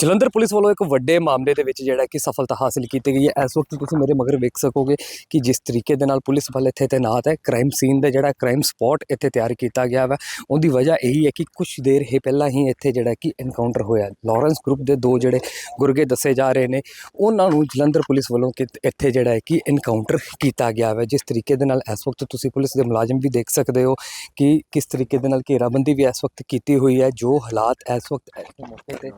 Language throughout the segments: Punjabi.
ਜਲੰਧਰ ਪੁਲਿਸ ਵੱਲੋਂ ਇੱਕ ਵੱਡੇ ਮਾਮਲੇ ਦੇ ਵਿੱਚ ਜਿਹੜਾ ਕਿ ਸਫਲਤਾ ਹਾਸਲ ਕੀਤੀ ਗਈ ਹੈ। ਇਸ ਵਕਤ ਤੁਸੀਂ ਮੇਰੇ ਮਗਰ ਵੇਖ ਸਕੋਗੇ ਕਿ ਜਿਸ ਤਰੀਕੇ ਦੇ ਨਾਲ ਪੁਲਿਸ ਵੱਲ ਇੱਥੇ ਤੈਨਾਤ ਹੈ ਕ੍ਰਾਈਮ ਸੀਨ ਦਾ ਜਿਹੜਾ ਕ੍ਰਾਈਮ ਸਪੌਟ ਇੱਥੇ ਤਿਆਰ ਕੀਤਾ ਗਿਆ ਵਾ। ਉਹਦੀ ਵਜ੍ਹਾ ਇਹੀ ਹੈ ਕਿ ਕੁਝ ਦੇਰ ਹੀ ਪਹਿਲਾਂ ਹੀ ਇੱਥੇ ਜਿਹੜਾ ਕਿ ਐਨਕਾਊਂਟਰ ਹੋਇਆ। ਲਾਰੈਂਸ ਗਰੁੱਪ ਦੇ ਦੋ ਜਿਹੜੇ ਗੁਰਗੇ ਦੱਸੇ ਜਾ ਰਹੇ ਨੇ, ਉਹਨਾਂ ਨੂੰ ਜਲੰਧਰ ਪੁਲਿਸ ਵੱਲੋਂ ਕਿ ਇੱਥੇ ਜਿਹੜਾ ਹੈ ਕਿ ਐਨਕਾਊਂਟਰ ਕੀਤਾ ਗਿਆ ਵਾ। ਜਿਸ ਤਰੀਕੇ ਦੇ ਨਾਲ ਇਸ ਵਕਤ ਤੁਸੀਂ ਪੁਲਿਸ ਦੇ ਮੁਲਾਜ਼ਮ ਵੀ ਦੇਖ ਸਕਦੇ ਹੋ ਕਿ ਕਿਸ ਤਰੀਕੇ ਦੇ ਨਾਲ ਘੇਰਾਬੰਦੀ ਵੀ ਇਸ ਵਕਤ ਕੀਤੀ ਹੋਈ ਹੈ, ਜੋ ਹਾਲਾਤ ਇਸ ਵਕਤ ਇਸ ਮੌਕੇ ਤੇ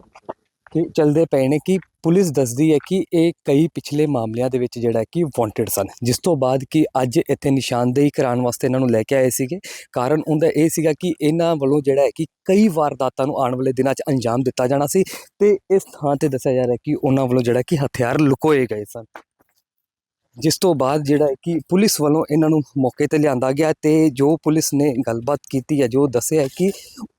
ਕਿ ਚੱਲਦੇ ਪਏ ਨੇ ਕਿ ਪੁਲਿਸ ਦੱਸਦੀ ਹੈ ਕਿ ਇਹ ਕਈ ਪਿਛਲੇ ਮਾਮਲਿਆਂ ਦੇ ਵਿੱਚ ਜਿਹੜਾ ਕਿ ਵਾਂਟਡ ਸਨ। ਜਿਸ ਤੋਂ ਬਾਅਦ ਕਿ ਅੱਜ ਇੱਥੇ ਨਿਸ਼ਾਨਦੇਹੀ ਕਰਾਉਣ ਵਾਸਤੇ ਇਹਨਾਂ ਨੂੰ ਲੈ ਕੇ ਆਏ ਸੀਗੇ। ਕਾਰਨ ਉਹਦਾ ਇਹ ਸੀਗਾ ਕਿ ਇਹਨਾਂ ਵੱਲੋਂ ਜਿਹੜਾ ਹੈ ਕਿ ਕਈ ਵਾਰਦਾਤਾਂ ਨੂੰ ਆਉਣ ਵਾਲੇ ਦਿਨਾਂ 'ਚ ਅੰਜਾਮ ਦਿੱਤਾ ਜਾਣਾ ਸੀ ਤੇ ਇਸ ਥਾਂ ਤੇ ਦੱਸਿਆ ਜਾ ਰਿਹਾ ਕਿ ਉਹਨਾਂ ਵੱਲੋਂ ਜਿਹੜਾ ਕਿ ਹਥਿਆਰ ਲੁਕੋਏ ਗਏ ਸਨ। ਜਿਸ ਤੋਂ ਬਾਅਦ ਜਿਹੜਾ ਹੈ ਕਿ ਪੁਲਿਸ ਵੱਲੋਂ ਇਹਨਾਂ ਨੂੰ ਮੌਕੇ ਤੇ ਲਿਆਂਦਾ ਗਿਆ ਤੇ ਜੋ ਪੁਲਿਸ ਨੇ ਗੱਲਬਾਤ ਕੀਤੀ ਹੈ, ਜੋ ਦੱਸਿਆ ਕਿ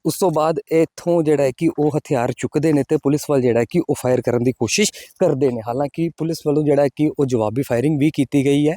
ਉਸ ਤੋਂ ਬਾਅਦ ਇੱਥੋਂ ਜਿਹੜਾ ਹੈ ਕਿ ਉਹ ਹਥਿਆਰ ਚੁੱਕਦੇ ਨੇ ਤੇ ਪੁਲਿਸ ਵੱਲ ਜਿਹੜਾ ਹੈ ਕਿ ਉਹ ਫਾਇਰ ਕਰਨ ਦੀ ਕੋਸ਼ਿਸ਼ ਕਰਦੇ ਨੇ। ਹਾਲਾਂਕਿ ਪੁਲਿਸ ਵੱਲੋਂ ਜਿਹੜਾ ਹੈ ਕਿ ਉਹ ਜਵਾਬੀ ਫਾਇਰਿੰਗ ਵੀ ਕੀਤੀ ਗਈ ਹੈ।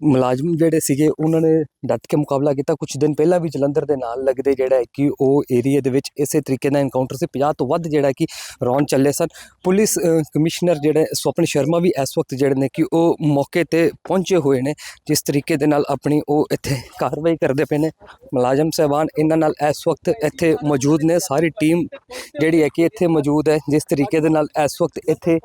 ਮੁਲਾਜ਼ਮ ਜਿਹੜੇ ਸੀਗੇ, ਉਹਨਾਂ ਨੇ ਡਟ ਕੇ ਮੁਕਾਬਲਾ ਕੀਤਾ। ਕੁਝ ਦਿਨ ਪਹਿਲਾਂ ਵੀ ਜਲੰਧਰ ਦੇ ਨਾਲ ਲੱਗਦੇ ਜਿਹੜਾ ਹੈ ਕਿ ਉਹ ਏਰੀਆ ਦੇ ਵਿੱਚ ਇਸੇ ਤਰੀਕੇ ਦਾ ਐਨਕਾਊਂਟਰ ਸੀ। 50 ਤੋਂ ਵੱਧ ਜਿਹੜਾ ਕਿ ਰੌਣ ਚੱਲੇ ਸਨ। ਪੁਲਿਸ ਕਮਿਸ਼ਨਰ ਜਿਹੜੇ ਸਵਪਨ ਸ਼ਰਮਾ ਵੀ ਇਸ ਵਕਤ ਜਿਹੜੇ ਨੇ ਕਿ ਉਹ ਮੌਕੇ ਤੇ ਪਹੁੰਚੇ ਹੋਏ ਨੇ, ਜਿਸ ਤਰੀਕੇ ਦੇ ਨਾਲ ਆਪਣੀ ਉਹ ਇੱਥੇ ਕਾਰਵਾਈ ਕਰਦੇ ਪਏ ਨੇ। ਮੁਲਾਜ਼ਮ ਸਹਿਬਾਨ ਇਹਨਾਂ ਨਾਲ ਇਸ ਵਕਤ ਇੱਥੇ ਮੌਜੂਦ ਨੇ। ਸਾਰੀ ਟੀਮ ਜਿਹੜੀ ਹੈ ਕਿ ਇੱਥੇ ਮੌਜੂਦ ਹੈ, ਜਿਸ ਤਰੀਕੇ ਦੇ ਨਾਲ ਇਸ ਵਕਤ ਇੱਥੇ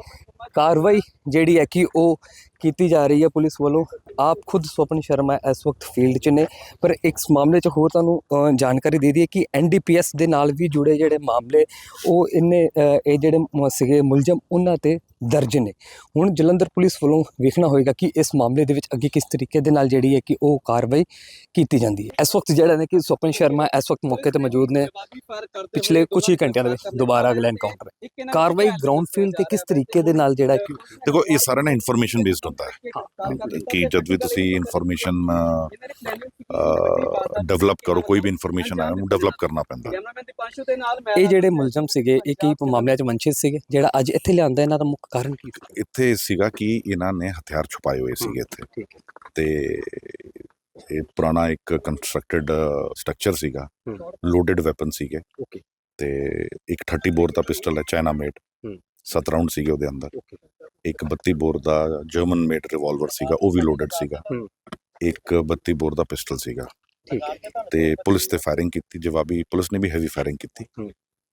ਕਾਰਵਾਈ ਜਿਹੜੀ ਹੈ ਕਿ ਉਹ ਕੀਤੀ ਜਾ ਰਹੀ ਹੈ ਪੁਲਿਸ ਵੱਲੋਂ। ਆਪ ਖੁਦ ਸਵਪਨ ਸ਼ਰਮਾ ਇਸ ਵਕਤ ਫੀਲਡ 'ਚ ਨੇ। ਪਰ ਇਸ ਮਾਮਲੇ 'ਚ ਹੋਰ ਤੁਹਾਨੂੰ ਜਾਣਕਾਰੀ ਦੇ ਦਈਏ ਕਿ ਐਨਡੀਪੀਐਸ ਦੇ ਨਾਲ ਵੀ ਜੁੜੇ ਜਿਹੜੇ ਮਾਮਲੇ, ਉਹ ਇੰਨੇ ਇਹ ਜਿਹੜੇ ਸੀਗੇ ਮੁਲਜ਼ਮ, ਉਹਨਾਂ ਤੇ ਦਰਜ ਨੇ। ਹੁਣ ਜਲੰਧਰ ਪੁਲਿਸ ਵੱਲੋਂ ਵੇਖਣਾ ਹੋਏਗਾ ਕਿ ਇਸ ਮਾਮਲੇ ਦੇ ਵਿੱਚ ਅੱਗੇ ਕਿਸ ਤਰੀਕੇ ਦੇ ਨਾਲ ਜਿਹੜੀ ਹੈ ਕਿ ਉਹ ਕਾਰਵਾਈ ਕੀਤੀ ਜਾਂਦੀ ਹੈ। ਇਸ ਵਕਤ ਜਿਹੜਾ ਨੇ ਕਿ ਸਵਪਨ ਸ਼ਰਮਾ ਇਸ ਵਕਤ ਮੌਕੇ ਤੇ ਮੌਜੂਦ ਨੇ। ਪਿਛਲੇ ਕੁਝ ਹੀ ਘੰਟਿਆਂ ਦੇ ਵਿੱਚ ਦੁਬਾਰਾ ਅਗਲਾ ਐਨਕਾਊਂਟਰ ਹੈ। ਕਾਰਵਾਈ ਗਰਾਊਂਡ ਫੀਲਡ ਤੇ ਕਿਸ ਤਰੀਕੇ ਦੇ ਨਾਲ ਜਿਹੜਾ ਕਿ ਦੇਖੋ ਇਹ ਸਾਰਾ ਨਾ ਇਨਫੋਰਮੇਸ਼ਨ ਬੇਸਡ ਹੁੰਦਾ ਹੈ। ਕਿ ਜਦ ਵੀ ਤੁਸੀਂ ਇਨਫੋਰਮੇਸ਼ਨ ਡਿਵੈਲਪ ਕਰੋ ਕੋਈ ਵੀ ਇਨਫੋਰਮੇਸ਼ਨ ਹੈ ਉਹਨੂੰ ਡਿਵੈਲਪ ਕਰਨਾ ਪੈਂਦਾ ਇਹ ਜਿਹੜੇ ਮੁਲਜ਼ਮ ਸੀਗੇ ਇਹ ਕੀ ਮਾਮਲਿਆਂ 'ਚ ਵੰਚਿਤ ਸੀਗੇ ਜਿਹੜਾ ਅੱਜ ਇੱਥੇ ਲਿਆਂਦਾ ਇਹਨਾਂ ਦਾ ਮੁੱਖ? ਕਾਰਨ ਕੀ ਇੱਥੇ ਸੀਗਾ ਕਿ ਇਹਨਾਂ ਨੇ ਹਥਿਆਰ ਛੁਪਾਏ ਹੋਏ ਸੀਗੇ ਇੱਥੇ। ਤੇ ਇਹ ਪੁਰਾਣਾ ਇੱਕ ਕੰਸਟਰਕਟਡ ਸਟਰਕਚਰ ਸੀਗਾ। ਲੋਡਡ ਵੈਪਨ ਸੀਗੇ। ਤੇ ਇੱਕ 30 ਬੋਰ ਦਾ ਪਿਸਟਲ ਹੈ ਚਾਈਨਾ ਮੇਡ ਹੂੰ। 7 ਰਾਉਂਡ ਸੀਗੇ ਉਹਦੇ ਅੰਦਰ। ਇੱਕ 32 ਬੋਰ ਦਾ ਜਰਮਨ ਮੇਡ ਰਿਵਾਲਵਰ ਸੀਗਾ ਉਹ ਵੀ ਲੋਡਡ ਸੀਗਾ। ਇੱਕ 32 ਬੋਰ ਦਾ ਪਿਸਟਲ ਸੀਗਾ। ਤੇ ਪੁਲਿਸ ਤੇ ਫਾਇਰਿੰਗ ਕੀਤੀ ਜਵਾਬੀ ਪੁਲਿਸ ਨੇ ਵੀ ਹੈਵੀ ਫਾਇਰਿੰਗ ਕੀਤੀ।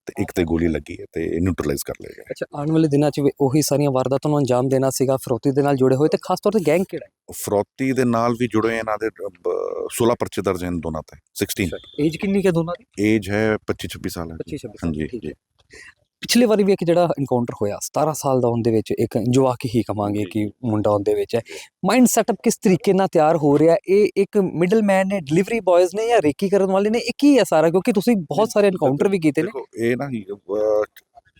ਤੇ ਇੱਕ ਤੇ ਗੋਲੀ ਲੱਗੀ ਹੈ ਤੇ ਨਿਊਟਰਲਾਈਜ਼ ਕਰ ਲਿਆ ਗਿਆ ਅੱਛਾ ਆਉਣ ਵਾਲੇ ਦਿਨਾਂ 'ਚ ਵੀ ਉਹੀ ਸਾਰੀਆਂ ਵਾਰਦਾਤਾਂ ਨੂੰ ਅੰਜਾਮ ਦੇਣਾ ਸੀਗਾ ਫਰੋਤੀ ਦੇ ਨਾਲ ਜੁੜੇ ਹੋਏ ਤੇ ਖਾਸ ਤੌਰ ਤੇ ਗੈਂਗ ਕਿਹੜਾ ਹੈ? ਫਰੋਤੀ ਦੇ ਨਾਲ ਵੀ ਜੁੜੇ ਇਹਨਾਂ ਦੇ ਅਹ, 16 ਪਰਚੇ ਦਰਜ ਹਨ ਦੋਨਾਂ ਤੇ 16 ਏਜ ਕਿੰਨੀ ਹੈ ਦੋਨਾਂ ਦੀ? ਏਜ ਹੈ 25 26 ਸਾਲ ਹੈ। 25 26 ਹਾਂਜੀ ਜੀ। ਪਿਛਲੇ ਵਾਰੀ ਵੀ ਇੱਕ ਜਿਹੜਾ ਐਨਕਾਊਂਟਰ ਹੋਇਆ 17 ਸਾਲ ਦਾ ਉਹਦੇ ਵਿੱਚ ਇੱਕ ਜਵਾਕ ਹੀ ਕਵਾਂਗੇ ਕਿ ਮੁੰਡਾ ਉਹਦੇ ਵਿੱਚ ਹੈ। ਮਾਈਂਡ ਸੈਟਅਪ ਕਿਸ ਤਰੀਕੇ ਨਾਲ ਤਿਆਰ ਹੋ ਰਿਹਾ? ਇਹ ਇੱਕ ਮਿਡਲਮੈਨ ਨੇ ਡਿਲੀਵਰੀ ਬॉयਜ਼ ਨੇ ਜਾਂ ਰੇਕੀ ਕਰਨ ਵਾਲੇ ਨੇ? ਇਹ ਕੀ ਹੈ ਸਾਰਾ ਕਿਉਂਕਿ ਤੁਸੀਂ ਬਹੁਤ ਸਾਰੇ ਐਨਕਾਊਂਟਰ ਵੀ ਕੀਤੇ ਨੇ। ਇਹ ਨਾ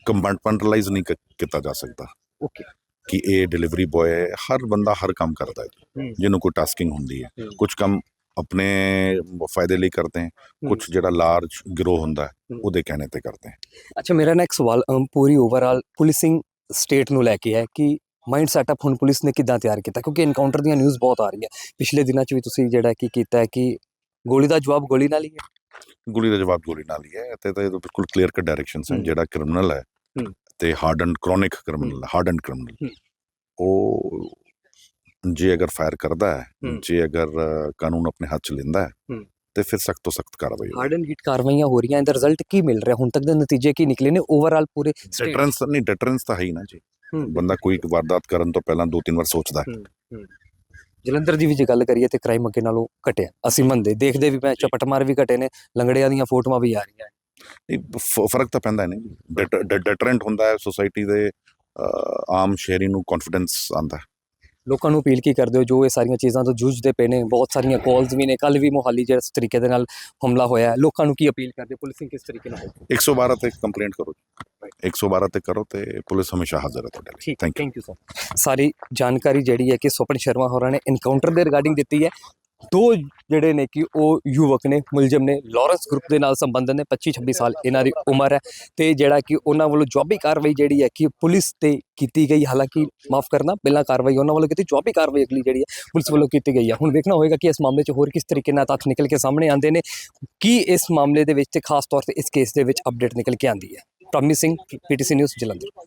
ਕੰਪਾਰਟਮੈਂਟਲਾਈਜ਼ ਨਹੀਂ ਕੀਤਾ ਜਾ ਸਕਦਾ। ਓਕੇ ਕਿ ਇਹ ਡਿਲੀਵਰੀ ਬॉय ਹੈ ਹਰ ਬੰਦਾ ਹਰ ਕੰਮ ਕਰਦਾ ਹੈ। ਹੂੰ। ਜਿਹਨੂੰ ਕੋਈ ਟਾਸਕਿੰਗ ਹੁੰਦੀ ਹੈ। ਹੂੰ। ਕੁਝ ਕੰਮ ਆਪਣੇ ਫਾਇਦੇ ਲਈ ਕਰਦੇ ਹੈ ਕੁਝ ਜਿਹੜਾ ਲਾਰਜ ਗਿਰੋਹ ਹੁੰਦਾ ਹੈ। ਉਹਦੇ ਕਹਿਣੇ ਤੇ ਕਰਦੇ ਹੈ ਅੱਛਾ ਮੇਰਾ ਨਾ ਇੱਕ ਸਵਾਲ ਅਮ, ਪੂਰੀ ਓਵਰਆਲ ਪੁਲਿਸਿੰਗ ਸਟੇਟ ਨੂੰ ਲੈ ਕੇ ਹੈ ਕਿ ਮਾਈਂਡ ਸੈਟਅਪ ਹੁਣ ਪੁਲਿਸ ਨੇ ਕਿੱਦਾਂ ਤਿਆਰ ਕੀਤਾ ਕਿਉਂਕਿ ਐਨਕਾਊਂਟਰ ਦੀਆਂ ਨਿਊਜ਼ ਬਹੁਤ ਆ ਰਹੀਆਂ ਪਿਛਲੇ ਦਿਨਾਂ 'ਚ ਵੀ ਤੁਸੀਂ ਜਿਹੜਾ ਕੀ ਕੀਤਾ ਹੈ ਕਿ ਗੋਲੀ ਦਾ ਜਵਾਬ ਗੋਲੀ ਨਾਲ ਹੀ ਹੈ ਗੋਲੀ ਦਾ ਜਵਾਬ ਗੋਲੀ ਨਾਲ ਹੀ ਹੈ ਤੇ ਤਾਂ ਇਹ ਤਾਂ ਬਿਲਕੁਲ ਕਲੀਅਰ ਕਟ ਡਾਇਰੈਕਸ਼ਨਸ ਹਨ। ਜਿਹੜਾ ਕ੍ਰਿਮੀਨਲ ਹੈ। ਤੇ harden chronic criminal harden criminal. ਉਹ ਜੇ ਅਗਰ ਫਾਇਰ ਕਰਦਾ ਹੈ। ਜੇ ਅਗਰ ਕਾਨੂੰਨ ਆਪਣੇ ਹੱਥ ਚ ਲੈਂਦਾ ਹੈ। ਤੇ ਫਿਰ ਸਖਤ ਤੋਂ ਸਖਤ ਕਾਰਵਾਈ ਹਾਰਡ ਐਂਡ ਹੀਟ ਕਾਰਵਾਈਆਂ ਹੋ ਰਹੀਆਂ ਇਹਦਾ ਰਿਜ਼ਲਟ ਕੀ ਮਿਲ ਰਿਹਾ? ਹੁਣ ਤੱਕ ਦੇ ਨਤੀਜੇ ਕੀ ਨਿਕਲੇ ਨੇ? ਓਵਰਆਲ ਪੂਰੇ ਡਿਟਰੈਂਸ ਨਹੀਂ ਡਿਟਰੈਂਸ ਤਾਂ ਹੈ ਹੀ ਨਾ ਜੀ। ਬੰਦਾ ਕੋਈ ਵਾਰਦਾਤ ਕਰਨ ਤੋਂ ਪਹਿਲਾਂ ਦੋ ਤਿੰਨ ਵਾਰ ਸੋਚਦਾ ਹੈ। ਜਲੰਧਰ ਦੀ ਵੀ ਜੇ ਗੱਲ ਕਰੀਏ ਤੇ ਕ੍ਰਾਈਮ ਅੱਗੇ ਨਾਲੋਂ ਘਟਿਆ। ਅਸੀਂ ਮੰਨਦੇ ਦੇਖਦੇ ਵੀ ਮੈਂ ਚਪਟਮਾਰ ਵੀ ਘਟੇ ਨੇ ਲੰਗੜਿਆਂ ਦੀਆਂ ਫੋਟੋਆਂ ਵੀ ਆ ਰਹੀਆਂ ਫ਼ਰਕ ਤਾਂ ਪੈਂਦਾ ਹੈ ਨਹੀਂ। ਡਿਟਰੈਂਟ ਹੁੰਦਾ ਹੈ ਸੋਸਾਇਟੀ ਦੇ ਆਮ ਸ਼ਹਿਰੀ ਨੂੰ ਕੌਨਫੀਡੈਂਸ ਆਂਦਾ ਹੈ। ਲੋਕਾਂ ਨੂੰ ਅਪੀਲ ਕੀ ਕਰਦੇ ਹੋ? ਜੋ ਇਹ ਸਾਰੀਆਂ ਚੀਜ਼ਾਂ ਤੋਂ ਜੂਝਦੇ ਪਏ ਨੇ ਬਹੁਤ ਸਾਰੀਆਂ ਕਾਲਸ ਵੀ ਨੇ ਕੱਲ ਵੀ ਮੋਹਾਲੀ ਜਿਹੜਾ ਇਸ ਤਰੀਕੇ ਦੇ ਨਾਲ ਹਮਲਾ ਹੋਇਆ ਹੈ। ਲੋਕਾਂ ਨੂੰ ਕੀ ਅਪੀਲ ਕਰਦੇ ਪੁਲਿਸਿੰਗ ਕਿਸ ਤਰੀਕੇ ਨਾਲ ਹੋਵੇ 112 ਤੇ ਕੰਪਲੇਂਟ ਕਰੋ 112 ਤੇ ਕਰੋ ਤੇ ਪੁਲਿਸ ਹਮੇਸ਼ਾ ਹਾਜ਼ਰ ਹੈ ਤੁਹਾਡੇ ਲਈ। Thank you thank you sir ਸਾਰੀ ਜਾਣਕਾਰੀ ਜਿਹੜੀ ਹੈ ਕਿ ਸਵਪਨ ਸ਼ਰਮਾ ਹੋਰਾਂ ਨੇ ਐਨਕਾਊਂਟਰ ਦੇ ਰਿਗਾਰਡਿੰਗ ਦਿੱਤੀ ਹੈ। ਦੋ ਜਿਹੜੇ ਨੇ ਕਿ ਉਹ ਯੁਵਕ ਨੇ, ਮੁਲਜ਼ਮ ਨੇ, ਲਾਰੈਂਸ ਗਰੁੱਪ ਦੇ ਨਾਲ ਸੰਬੰਧਿਤ ਨੇ 25 26 ਸਾਲ ਇਹਨਾਂ ਦੀ ਉਮਰ ਹੈ ਤੇ ਜਿਹੜਾ ਕਿ ਉਹਨਾਂ ਵੱਲੋਂ ਜਵਾਬੀ ਕਾਰਵਾਈ ਜਿਹੜੀ ਹੈ ਕਿ ਪੁਲਿਸ ਤੇ ਕੀਤੀ ਗਈ, ਹਾਲਾਂਕਿ ਮਾਫ ਕਰਨਾ, ਪਹਿਲਾਂ ਕਾਰਵਾਈ ਉਹਨਾਂ ਵੱਲੋਂ ਕੀਤੀ, ਜਵਾਬੀ ਕਾਰਵਾਈ ਅਗਲੀ ਜਿਹੜੀ ਹੈ ਪੁਲਿਸ ਵੱਲੋਂ ਕੀਤੀ ਗਈ ਹੈ। ਹੁਣ ਵੇਖਣਾ ਹੋਏਗਾ ਕਿ ਇਸ ਮਾਮਲੇ 'ਚ ਹੋਰ ਕਿਸ ਤਰੀਕੇ ਨਾਲ ਤੱਥ ਨਿਕਲ ਕੇ ਸਾਹਮਣੇ ਆਉਂਦੇ ਨੇ, ਕੀ ਇਸ ਮਾਮਲੇ ਦੇ ਵਿੱਚ ਤੇ ਖਾਸ ਤੌਰ ਤੇ ਇਸ ਕੇਸ ਦੇ ਵਿੱਚ ਅਪਡੇਟ ਨਿਕਲ ਕੇ ਆਉਂਦੀ ਹੈ। Tommy Singh PTC News Jalandhar.